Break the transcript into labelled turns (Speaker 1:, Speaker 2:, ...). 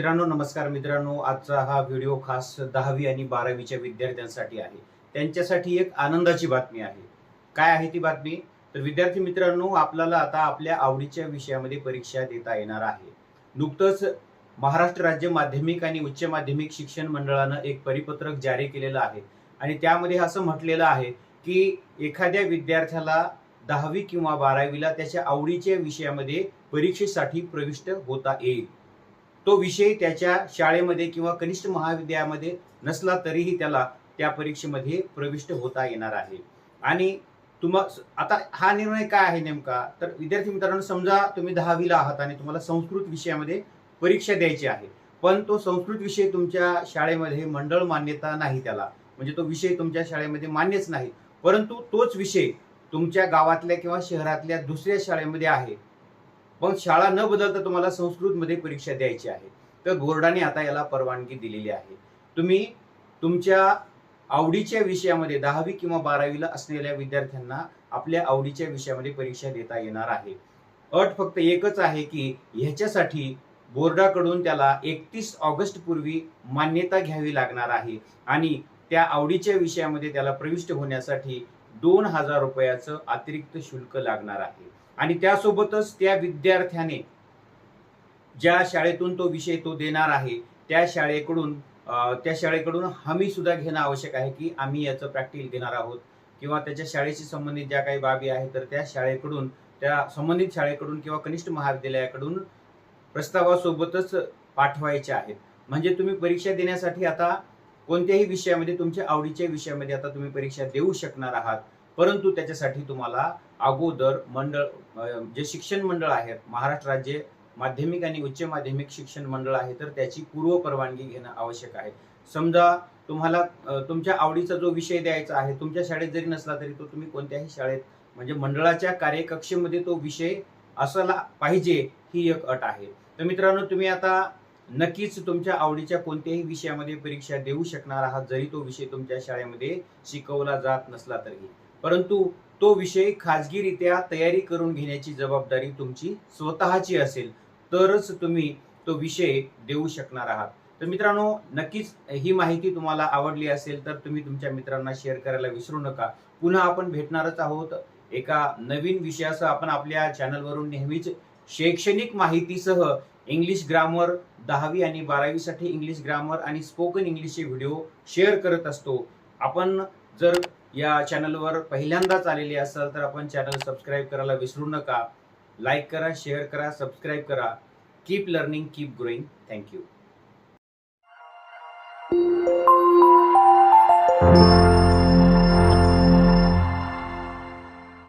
Speaker 1: मित्रांनो नमस्कार मित्रांनो. आजचा हा व्हिडिओ खास दहावी आणि बारावीच्या विद्यार्थ्यांसाठी आहे. त्यांच्यासाठी एक आनंदाची बातमी आहे. काय आहे ती बातमी? तर विद्यार्थी मित्रांनो आपल्याला आता आपल्या आवडीच्या विषयामध्ये परीक्षा देता येणार आहे. नुकतंच महाराष्ट्र राज्य माध्यमिक आणि उच्च माध्यमिक शिक्षण मंडळानं एक परिपत्रक जारी केलेलं आहे. आणि त्यामध्ये असं म्हटलेलं आहे की एखाद्या विद्यार्थ्याला दहावी किंवा बारावीला त्याच्या आवडीच्या विषयामध्ये परीक्षेसाठी प्रविष्ट होता येईल. तो विषय त्याच्या शाळेमध्ये किंवा कनिष्ठ महाविद्यालयामध्ये नसला तरीही त्याला त्या परीक्षेमध्ये प्रविष्ट होता येणार आहे. आणि तुम्हा आता हा निर्णय काय आहे नेमका? तर विद्यार्थी मित्रांनो समजा तुम्ही दहावीला आहात आणि तुम्हाला संस्कृत विषयामध्ये परीक्षा द्यायची आहे पण तो संस्कृत विषय तुमच्या शाळेमध्ये मंडळ मान्यता नाही त्याला. म्हणजे तो विषय तुमच्या शाळेमध्ये मान्यच नाही परंतु तोच विषय तुमच्या गावातल्या किंवा शहरातल्या दुसऱ्या शाळेमध्ये आहे. मग शाळा न बदलता तुम्हाला संस्कृतमध्ये परीक्षा द्यायची आहे. तर बोर्डाने आता याला परवानगी दिलेली आहे. तुम्ही तुमच्या आवडीच्या विषयामध्ये दहावी किंवा बारावीला असलेल्या विद्यार्थ्यांना आपल्या आवडीच्या विषयामध्ये परीक्षा देता येणार आहे. अट फक्त एकच आहे की ह्याच्यासाठी बोर्डाकडून त्याला एकतीस ऑगस्ट पूर्वी मान्यता घ्यावी लागणार आहे. आणि त्या आवडीच्या विषयामध्ये त्याला प्रविष्ट होण्यासाठी दोन हजार रुपयाचं अतिरिक्त शुल्क लागणार आहे. आणि त्यासोबतच त्या विद्यार्थ्याने ज्या शाळेतून तो विषय तो देणार आहे त्या शाळेकडून त्या शाळेकडून हमी सुद्धा घेणं आवश्यक आहे की आम्ही याचं प्रॅक्टिकल देणार आहोत. किंवा त्याच्या शाळेशी संबंधित ज्या काही बाबी आहेत तर त्या शाळेकडून त्या संबंधित शाळेकडून किंवा कनिष्ठ महाविद्यालयाकडून प्रस्तावासोबतच पाठवायचे आहेत. म्हणजे तुम्ही परीक्षा देण्यासाठी आता कोणत्याही विषयामध्ये तुमच्या आवडीच्या विषयामध्ये आता तुम्ही परीक्षा देऊ शकणार आहात. परंतु त्याच्यासाठी तुम्हाला अगोदर मंडळ जे शिक्षण मंडळ आहेत महाराष्ट्र राज्य माध्यमिक आणि उच्च माध्यमिक शिक्षण मंडळ आहे तर त्याची पूर्व परवानगी घेणं आवश्यक आहे. समजा तुम्हाला तुमच्या आवडीचा जो विषय द्यायचा आहे तुमच्या शाळेत जरी नसला तरी तो तुम्ही कोणत्याही शाळेत म्हणजे मंडळाच्या कार्यकक्षेमध्ये तो विषय असायला पाहिजे ही एक अट आहे. तर मित्रांनो तुम्ही आता नक्कीच तुमच्या आवडीच्या कोणत्याही विषयामध्ये परीक्षा देऊ शकणार आहात जरी तो विषय तुमच्या शाळेमध्ये शिकवला जात नसला तरी परंतु तो विषय खाजगीरित्या तयारी करून घेण्याची जबाबदारी तुमची स्वतःची असेल तरच तुम्ही तो विषय देऊ शकणार आहात. तर मित्रांनो नक्कीच ही माहिती तुम्हाला आवडली असेल तर तुम्ही तुमच्या मित्रांना शेअर करायला विसरू नका. पुन्हा आपण भेटणारच आहोत एका नवीन विषयासह. आपण आपल्या चॅनलवरून नेहमीच शैक्षणिक माहितीसह इंग्लिश ग्रामर दहावी आणि बारावीसाठी इंग्लिश ग्रामर आणि स्पोकन इंग्लिशचे व्हिडिओ शेअर करत असतो. आपण जर या चॅनलवर पहिल्यांदाच आलेली असाल तर आपण चॅनल सबस्क्राईब करायला विसरू नका. लाईक करा शेअर करा सबस्क्राईब करा. Keep learning keep growing thank you